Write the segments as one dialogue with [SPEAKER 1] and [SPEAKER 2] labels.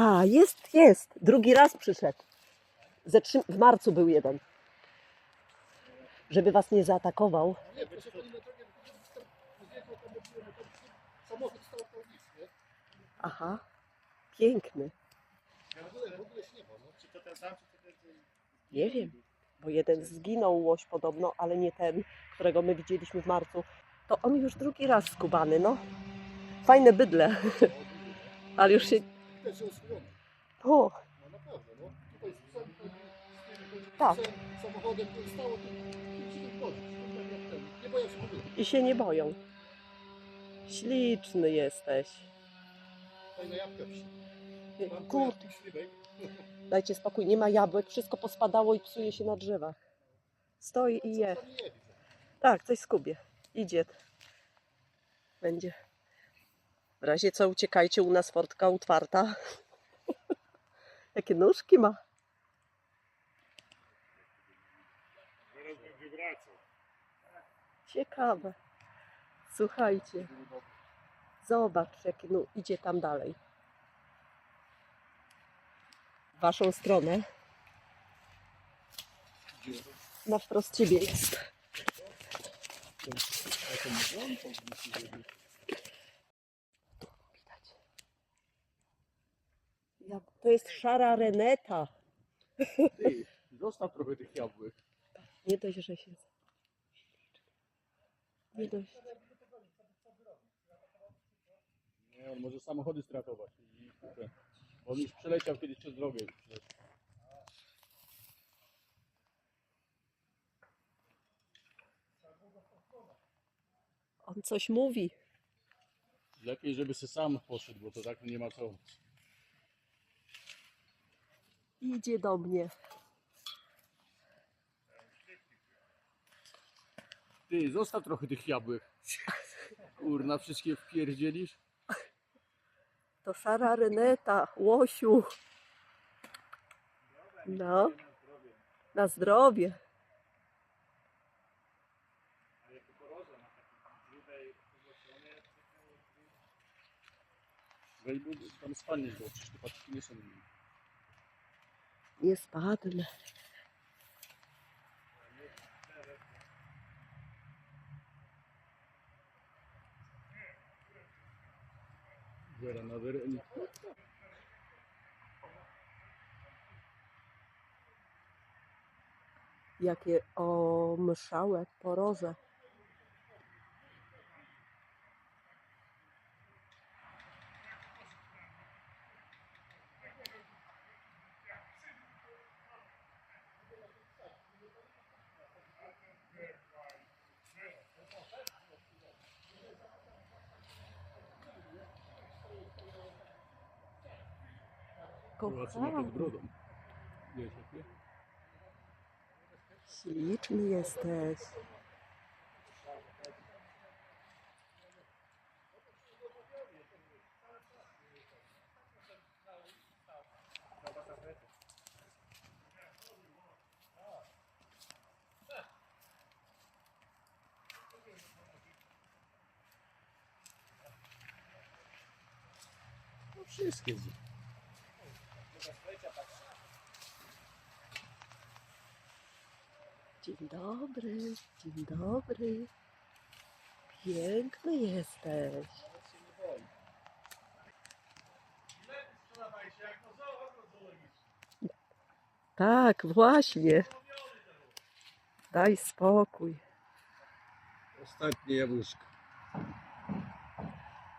[SPEAKER 1] A, jest, jest. Drugi raz przyszedł. Ze trzy... W marcu był jeden. Żeby was nie zaatakował.
[SPEAKER 2] Nie, pani na?
[SPEAKER 1] Aha, piękny.
[SPEAKER 2] W nie.
[SPEAKER 1] Nie wiem, bo jeden zginął łoś podobno, ale nie ten, którego my widzieliśmy w marcu. To on już drugi raz skubany, no. Fajne bydle, ale już się...
[SPEAKER 2] Też są schłony.
[SPEAKER 1] O,
[SPEAKER 2] No naprawdę, no. Tutaj z psem, to z tym
[SPEAKER 1] Tak.
[SPEAKER 2] psem, samochodem, to stało, to nic się nie wchodzi. Tak jak ten. Nie boję się
[SPEAKER 1] i się nie boją. Śliczny jesteś.
[SPEAKER 2] Fajna jabłka psi. Mam tu
[SPEAKER 1] Kurde,
[SPEAKER 2] śliwek.
[SPEAKER 1] dajcie spokój, nie ma jabłek, wszystko pospadało i psuje się na drzewach. Stoi i je.
[SPEAKER 2] Tam je.
[SPEAKER 1] Tak, coś skubie. Idzie. Będzie. W razie co uciekajcie, u nas fortka otwarta. Jakie nóżki ma. Ciekawe. Słuchajcie. Zobacz, jakie no, idzie tam dalej. W waszą stronę. Na wprost ciebie jest. To jest szara reneta.
[SPEAKER 2] Ty, zostaw trochę tych jabłek.
[SPEAKER 1] Nie dość, że się. Nie dość.
[SPEAKER 2] Nie, on może samochody stratować. I, on już przeleciał kiedyś przez drogę.
[SPEAKER 1] On coś mówi.
[SPEAKER 2] Lepiej, żeby se sam poszedł, bo to tak nie ma co.
[SPEAKER 1] Idzie do mnie.
[SPEAKER 2] Ty, zostaw trochę tych jabłek. Kurna, wszystkie wpierdzielisz?
[SPEAKER 1] To szara reneta, łosiu. No. Na zdrowie.
[SPEAKER 2] Tam spadniesz, bo przecież te paczki nie są.
[SPEAKER 1] Nie spadnę.
[SPEAKER 2] Na werenie.
[SPEAKER 1] Jakie omszałe poroże.
[SPEAKER 2] Zobaczymy pod brodą. Wiesz,
[SPEAKER 1] śliczny jesteś.
[SPEAKER 2] No wszystkie.
[SPEAKER 1] Dzień dobry, dzień dobry. Piękny jesteś. Tak, właśnie. Daj spokój.
[SPEAKER 2] Ostatnie jabłuszko.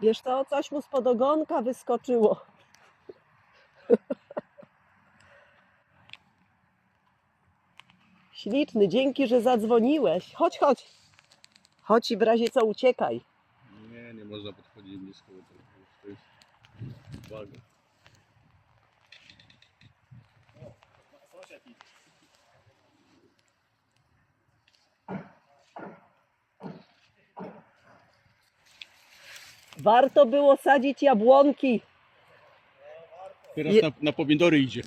[SPEAKER 1] Wiesz co, coś mu spod ogonka wyskoczyło. Śliczny, dzięki, że zadzwoniłeś. Chodź, chodź. Chodź i w razie co uciekaj.
[SPEAKER 2] Nie, nie można podchodzić blisko, bo to, to jest waga.
[SPEAKER 1] Warto było sadzić jabłonki.
[SPEAKER 2] Teraz na, na pomidory idzie.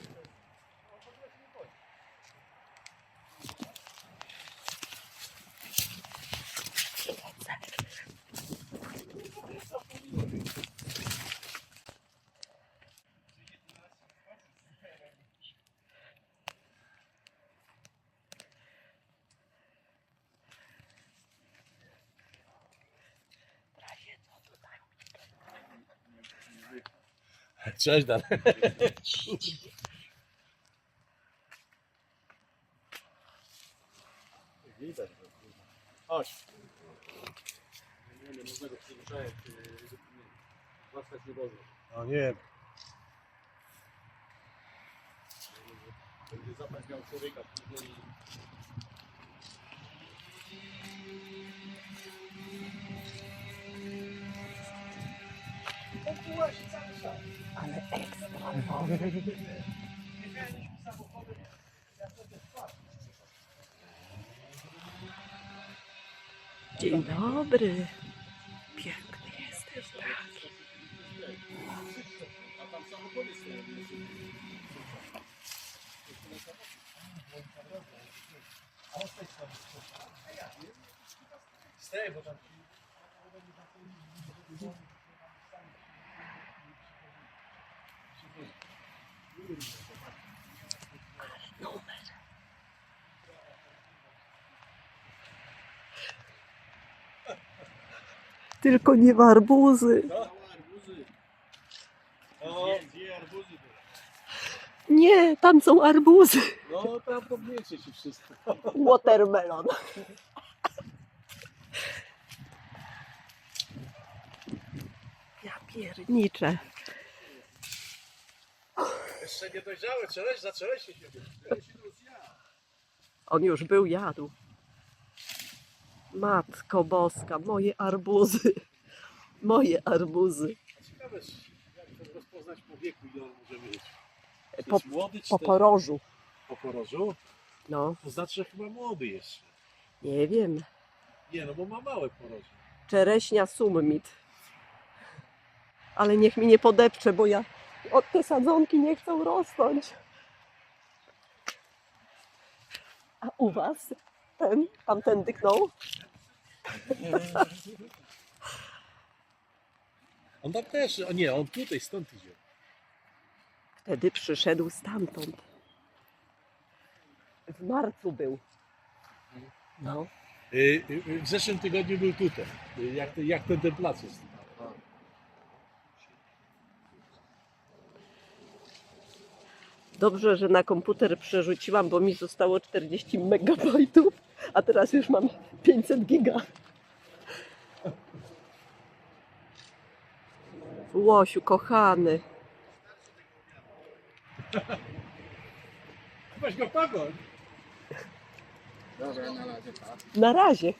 [SPEAKER 2] Cześć, Dan. Widać, że kurwa. Chodź. Nie, nie, można go przyzwyczajać. Zaskać nie może.
[SPEAKER 3] No nie,
[SPEAKER 2] Będzie zapach miał człowieka. później.
[SPEAKER 1] Ale ekstra. Dzień dobry. Piękny jesteś, tak.
[SPEAKER 2] Samochody stoją.
[SPEAKER 3] stej, bo
[SPEAKER 1] Numer. Tylko nie w arbuzy. Nie, tam są arbuzy.
[SPEAKER 2] No, tam podniecie ci wszystko.
[SPEAKER 1] Watermelon. Ja pierniczę.
[SPEAKER 3] Jeszcze nie dojrzałe, czereś, zaczęłeś się.
[SPEAKER 1] On już był, jadł. Matko boska, moje arbuzy. Moje arbuzy.
[SPEAKER 3] Ciekawe, jak to rozpoznać po wieku, ile on może mieć. Czy
[SPEAKER 1] Po,
[SPEAKER 3] jest młody, czy
[SPEAKER 1] po porożu.
[SPEAKER 3] po porożu?
[SPEAKER 1] No,
[SPEAKER 3] To znaczy, że chyba młody jeszcze.
[SPEAKER 1] nie wiem.
[SPEAKER 3] Nie, no bo ma małe poroże.
[SPEAKER 1] Czereśnia summit. Ale niech mi nie podepcze, bo ja od te sadzonki nie chcą rosnąć. A u was ten, tamten dyknął?
[SPEAKER 3] On tam też, o nie, on tutaj, stąd idzie.
[SPEAKER 1] Wtedy przyszedł stamtąd. W marcu był. No.
[SPEAKER 3] Y, y, W zeszłym tygodniu był tutaj. Y, Jak, te- jak ten, ten plac jest.
[SPEAKER 1] Dobrze, że na komputer przerzuciłam, bo mi zostało 40 megabajtów, a teraz już mam 500 giga. Łosiu, kochany.
[SPEAKER 3] Weź go pagoń.
[SPEAKER 2] Dobra, na razie.
[SPEAKER 1] Na razie.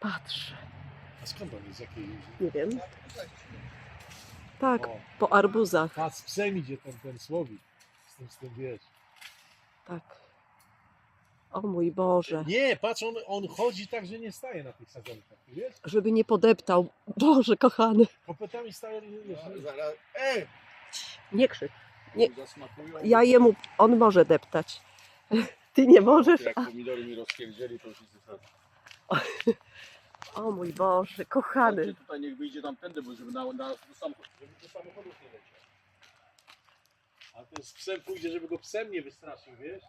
[SPEAKER 1] Patrzę.
[SPEAKER 3] A skąd on jest? Jakiej...
[SPEAKER 1] Nie wiem. Tak,
[SPEAKER 3] O,
[SPEAKER 1] po arbuzach.
[SPEAKER 3] patrz, z psem idzie ten, ten słowik. Z tym, z tym wiesz.
[SPEAKER 1] Tak. O mój Boże.
[SPEAKER 3] Nie, patrz, on, on chodzi tak, że nie staje na tych sadzonkach, ty wiesz?
[SPEAKER 1] Żeby nie podeptał. Boże, kochany.
[SPEAKER 3] Kopytami staje, wiesz,
[SPEAKER 2] Zaraz, ej!
[SPEAKER 1] Nie krzyk. Nie.
[SPEAKER 2] Zasmakują.
[SPEAKER 1] Ja jemu, on może deptać. Ty nie możesz?
[SPEAKER 2] Jak
[SPEAKER 1] A,
[SPEAKER 2] pomidory mi rozpierdzieli, to już zasada.
[SPEAKER 1] o mój Boże, kochany.
[SPEAKER 2] Tutaj niech wyjdzie tamtędy, bo żeby na, na, do samochodu, żeby do samochodów nie leciał.
[SPEAKER 3] a ten z psem pójdzie, żeby go psem nie wystraszył, wiesz?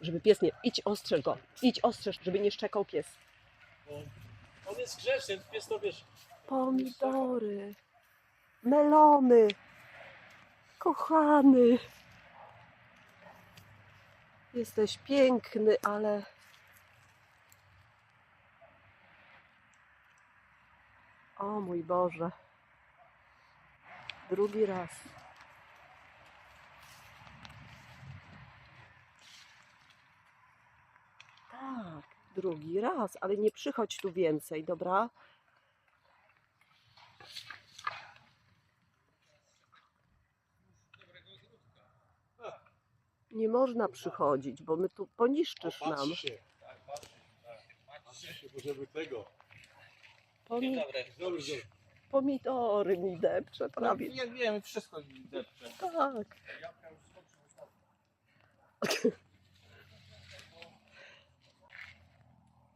[SPEAKER 1] Żeby pies nie... Idź ostrzeż go. Idź ostrzeż, żeby nie szczekał pies.
[SPEAKER 3] On, on jest grzeczny, pies to wiesz.
[SPEAKER 1] Pomidory. Melony. Kochany. Jesteś piękny, ale... O mój Boże. Drugi raz. Tak, drugi raz, ale nie przychodź tu więcej, dobra? Nie można przychodzić, bo my tu poniszczysz nam.
[SPEAKER 3] Patrz się, bo żeby tego.
[SPEAKER 1] Pomi
[SPEAKER 3] Dobry, dobry.
[SPEAKER 1] pomidory mi depcze prawie.
[SPEAKER 2] Jak wiem, wszystko depcze.
[SPEAKER 1] Tak.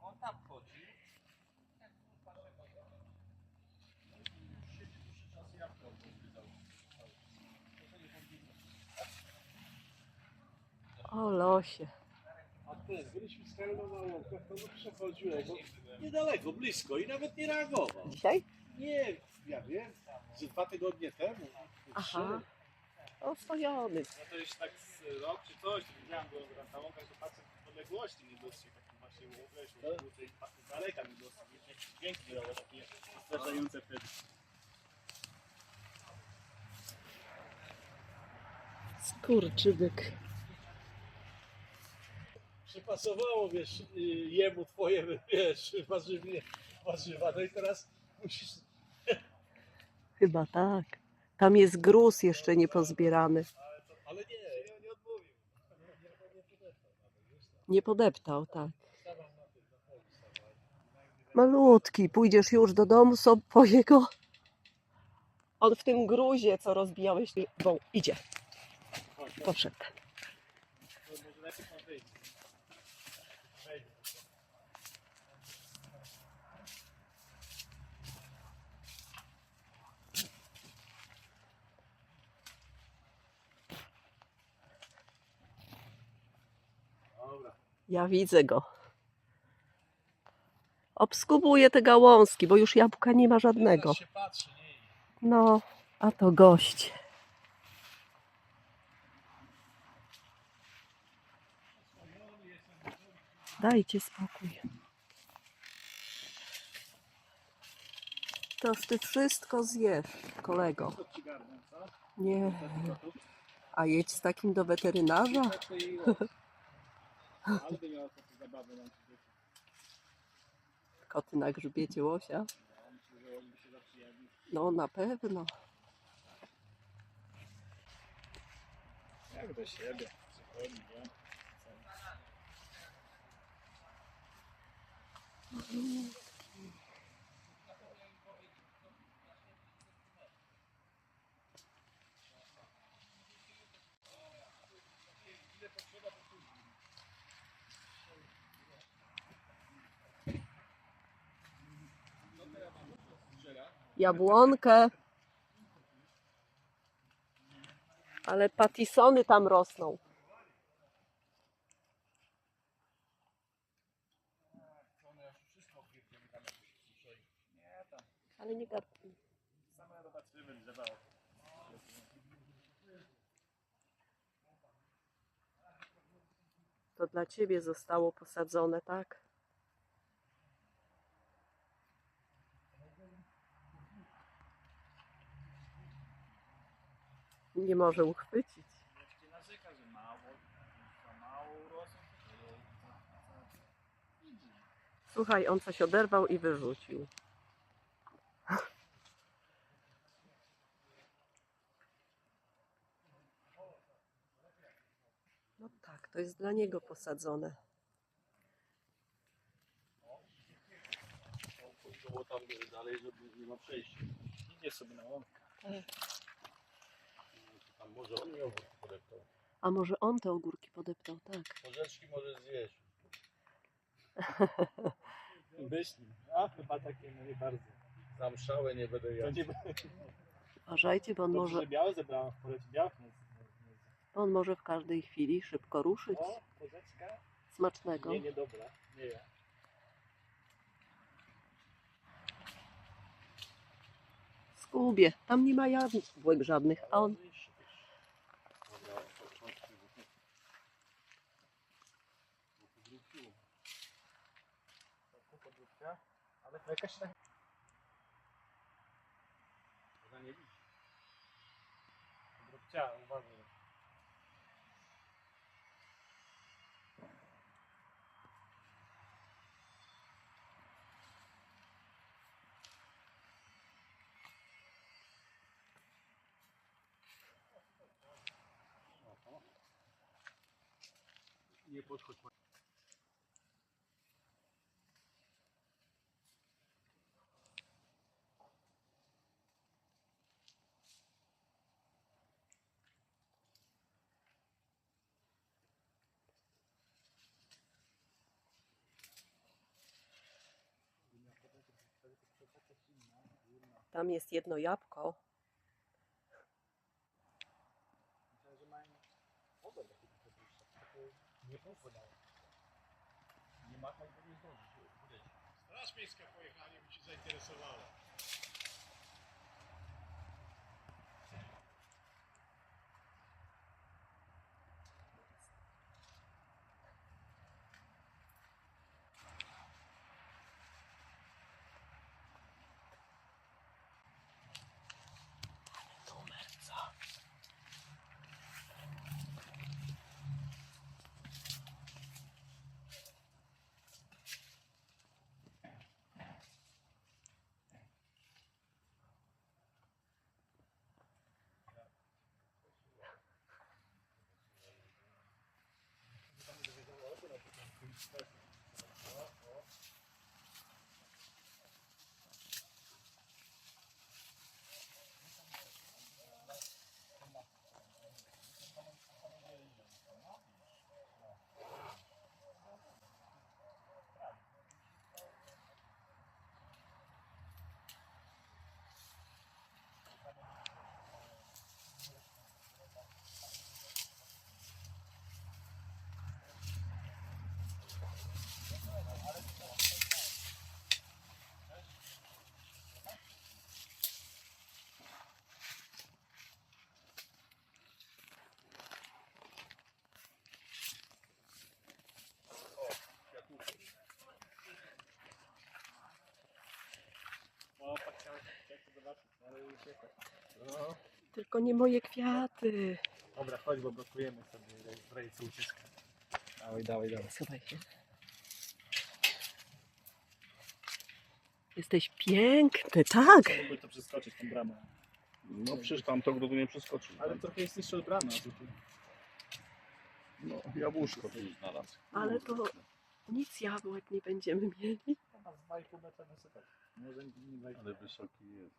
[SPEAKER 2] On tam chodzi.
[SPEAKER 1] O losie.
[SPEAKER 3] A ten, byliśmy na łąkach, to przechodził jego niedaleko, blisko i nawet nie reagował.
[SPEAKER 1] Dzisiaj?
[SPEAKER 3] Nie, ja wiem, że dwa tygodnie temu.
[SPEAKER 1] Aha. Oswojony.
[SPEAKER 4] No to już tak z rok czy coś, to widziałem go na łąkach, to patrzę w odległości nie dostrzegł, taki właśnie wiesz,
[SPEAKER 3] Tak.
[SPEAKER 4] kurczę, i pa- z daleka nie wiesz, jakieś dźwięki wydało takie straszające wtedy.
[SPEAKER 1] Skurczybyk.
[SPEAKER 3] Przypasowało, wiesz, jemu twoje, wiesz, warzywnie, warzywa, no i teraz musisz...
[SPEAKER 1] Chyba tak. Tam jest gruz jeszcze nie pozbierany.
[SPEAKER 3] Ale nie, ja nie odmówił.
[SPEAKER 1] Nie podeptał, tak. Malutki, pójdziesz już do domu sobie po jego. On w tym gruzie, co rozbijałeś, bo idzie. Poszedł.
[SPEAKER 4] to może lepiej tam wyjść. Wejdź.
[SPEAKER 3] Dobra.
[SPEAKER 1] Ja widzę go. Obskubuje te gałązki, bo już jabłka nie ma żadnego. No, a to gość. Dajcie spokój. Toż ty wszystko zjesz, kolego. Nie. A jedź z takim do weterynarza?
[SPEAKER 4] Tak to i los. Ale by miał takie zabawy na ciebie.
[SPEAKER 1] Koty na grzbiecie łosia?
[SPEAKER 4] Myślę, że oni by się zaprzyjaźnili.
[SPEAKER 1] No na pewno.
[SPEAKER 4] Jak do siebie. Przychodzi, nie?
[SPEAKER 1] Jabłonkę. Ale patisony tam rosną. Ale nie gad...
[SPEAKER 4] Same zobaczymy, drzewa.
[SPEAKER 1] To dla ciebie zostało posadzone, tak? Nie może uchwycić. Słuchaj, on coś oderwał i wyrzucił. No tak, to jest dla niego posadzone.
[SPEAKER 3] Było tam dalej, żeby nie ma przejścia.
[SPEAKER 4] Idzie sobie na łąkę.
[SPEAKER 3] Tam może on miał podeptał.
[SPEAKER 1] A może on te ogórki podeptał, tak?
[SPEAKER 3] Porzeczki może zjeść.
[SPEAKER 4] Myśli. A chyba takie no nie bardzo.
[SPEAKER 3] Zamszałe nie będę jadł.
[SPEAKER 4] nie
[SPEAKER 1] Uważajcie, bo on
[SPEAKER 4] Dobrze,
[SPEAKER 1] może,
[SPEAKER 4] że białe zebrałem w polecie białych. Nie, nie, nie.
[SPEAKER 1] on może w każdej chwili szybko ruszyć.
[SPEAKER 4] O, porzeczka?
[SPEAKER 1] Smacznego.
[SPEAKER 4] Nie, nie dobra. Nie ja.
[SPEAKER 1] Skubie, tam nie ma jabłek żadnych, a on
[SPEAKER 3] Dobra, to chodźcie, bo to- bo to wróciło.
[SPEAKER 4] To podróbka. Ale to jakaś tak...
[SPEAKER 3] Ona nie widzi.
[SPEAKER 4] Podróbcia, uważaj.
[SPEAKER 3] Nie podchodź.
[SPEAKER 1] tam jest jedno jabłko.
[SPEAKER 4] wpłynęło. Nie ma
[SPEAKER 2] tak, by nie zdążyć udać.
[SPEAKER 4] Straż Miejska pojechanie by
[SPEAKER 1] Ci zainteresowało.
[SPEAKER 4] O, tak
[SPEAKER 2] No.
[SPEAKER 1] Tylko nie moje kwiaty.
[SPEAKER 4] Dobra, chodź, bo blokujemy sobie w ucieczkę. Dawaj, dawaj, dawaj.
[SPEAKER 1] Słuchaj się. Jesteś piękny, tak.
[SPEAKER 4] Mógłby to przeskoczyć tą bramę.
[SPEAKER 2] No przecież tam to gdyby nie przeskoczył.
[SPEAKER 4] Ale trochę jest jeszcze od bramy, a tutaj.
[SPEAKER 2] No, jabłuszko tu znalazł.
[SPEAKER 1] Ale to nic jabłek nie będziemy mieli.
[SPEAKER 4] Chyba z 2,5 metra wysokości. Może nie 2,5
[SPEAKER 2] Ale wysoki jest.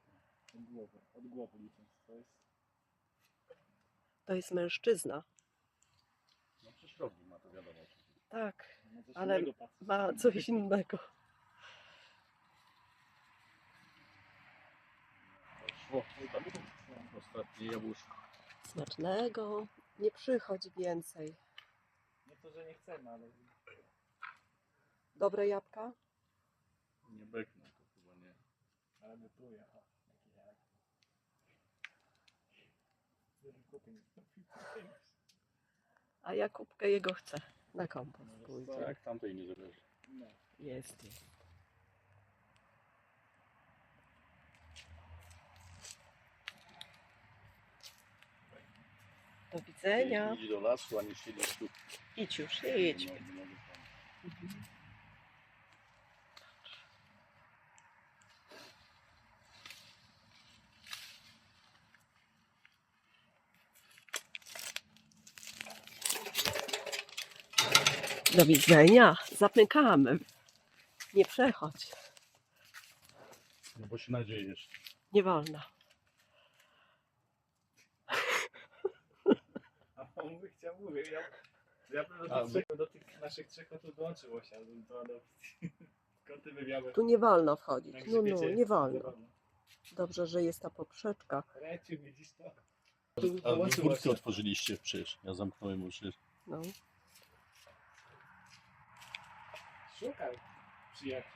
[SPEAKER 4] od głowy, od głowy licząc. To jest...
[SPEAKER 1] To jest mężczyzna.
[SPEAKER 2] No przecież rogi ma to wiadomo.
[SPEAKER 1] Tak,
[SPEAKER 4] no coś
[SPEAKER 1] Ale
[SPEAKER 4] innego
[SPEAKER 1] ma coś innego.
[SPEAKER 2] Szło. Ostatnie jabłuszko.
[SPEAKER 1] Smacznego. Nie przychodź więcej.
[SPEAKER 4] Nie to, że nie chcemy, ale...
[SPEAKER 1] Dobre jabłka?
[SPEAKER 2] Nie beknę.
[SPEAKER 4] Ale gotuję. O, jaki jak.
[SPEAKER 1] A ja kubkę jego chcę. Na kompost pójdzie.
[SPEAKER 2] Tak, tamtej nie zależy.
[SPEAKER 4] No.
[SPEAKER 1] Jest, jest. Do widzenia.
[SPEAKER 2] Idź do lasu, a nie siedzieć tu.
[SPEAKER 1] Idź już, idź.
[SPEAKER 2] No,
[SPEAKER 1] Do widzenia. Zamykamy. Nie przechodź.
[SPEAKER 2] No bo się nadziejesz.
[SPEAKER 1] Nie wolno.
[SPEAKER 4] A on by chciał, mówię, ja, ja bym do
[SPEAKER 2] A,
[SPEAKER 4] tych, trzech, do tych naszych trzech kotów dołączyło się, ale do adopcji. Koty by miały...
[SPEAKER 1] Tu nie wolno wchodzić. No, no, nie wolno. Dobrze, że jest ta poprzeczka.
[SPEAKER 4] Reciu, widzisz to?
[SPEAKER 2] A otworzyliście przecież. Ja zamknąłem uszy.
[SPEAKER 1] No.
[SPEAKER 4] Szukaj, przyjaciół.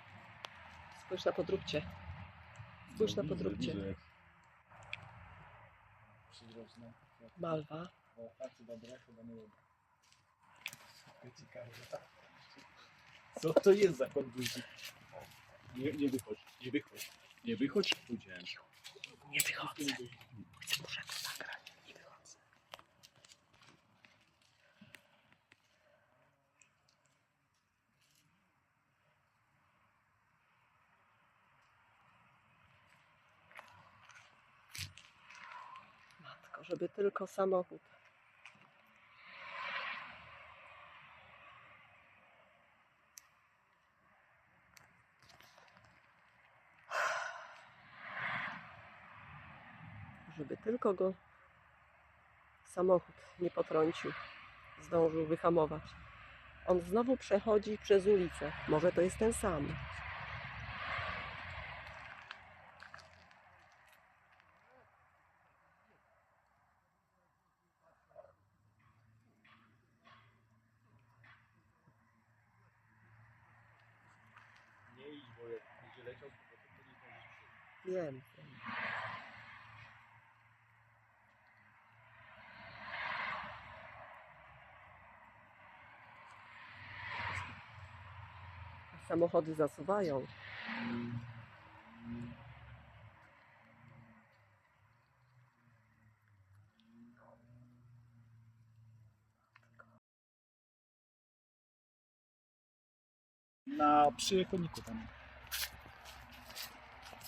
[SPEAKER 1] Spójrz na podróbcie. Spójrz na
[SPEAKER 2] No,
[SPEAKER 1] podróbcie.
[SPEAKER 4] Przydrożne.
[SPEAKER 1] Malwa.
[SPEAKER 4] O, tacy dobre, chyba nie wiem. Ciekawe. Co to jest za podróżnik? Nie, nie wychodź, nie wychodź, nie wychodź, powiedziałem.
[SPEAKER 1] Nie wychodzę. Muszę go żeby tylko samochód. Żeby tylko go samochód nie potrącił, zdążył wyhamować. On znowu przechodzi przez ulicę. Może to jest ten sam. Wiem. Samochody zasuwają.
[SPEAKER 4] Na przy koniku tam.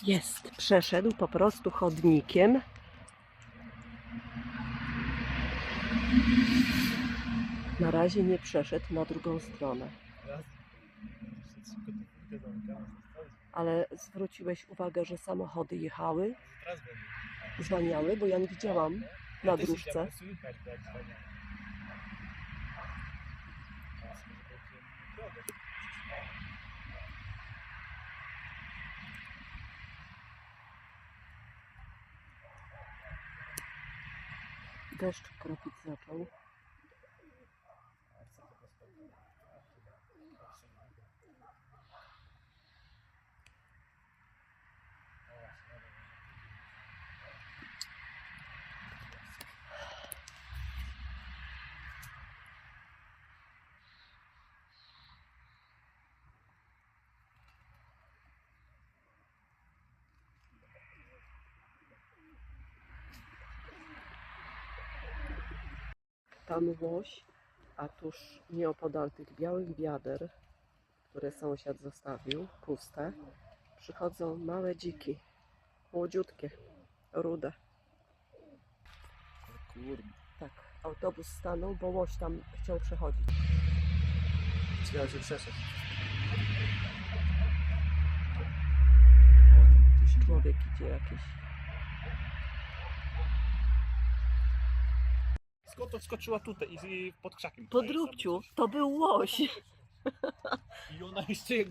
[SPEAKER 1] Jest, przeszedł po prostu chodnikiem. Na razie nie przeszedł na drugą stronę. Ale zwróciłeś uwagę, że samochody jechały, zwalniały, bo ja nie widziałam na dróżce. Deszcz kropić zaczął. Tam łoś, a tuż nieopodal tych białych wiader, które sąsiad zostawił, puste, przychodzą małe dziki, młodziutkie, rude.
[SPEAKER 4] Kurde.
[SPEAKER 1] Tak, autobus stanął, bo łoś tam chciał przechodzić.
[SPEAKER 4] Chciałem się przeszedł.
[SPEAKER 1] Człowiek idzie jakiś.
[SPEAKER 4] Skąd to wskoczyła tutaj i, pod krzakiem?
[SPEAKER 1] Podróbciu, to był łoś.
[SPEAKER 4] I ona jeszcze jak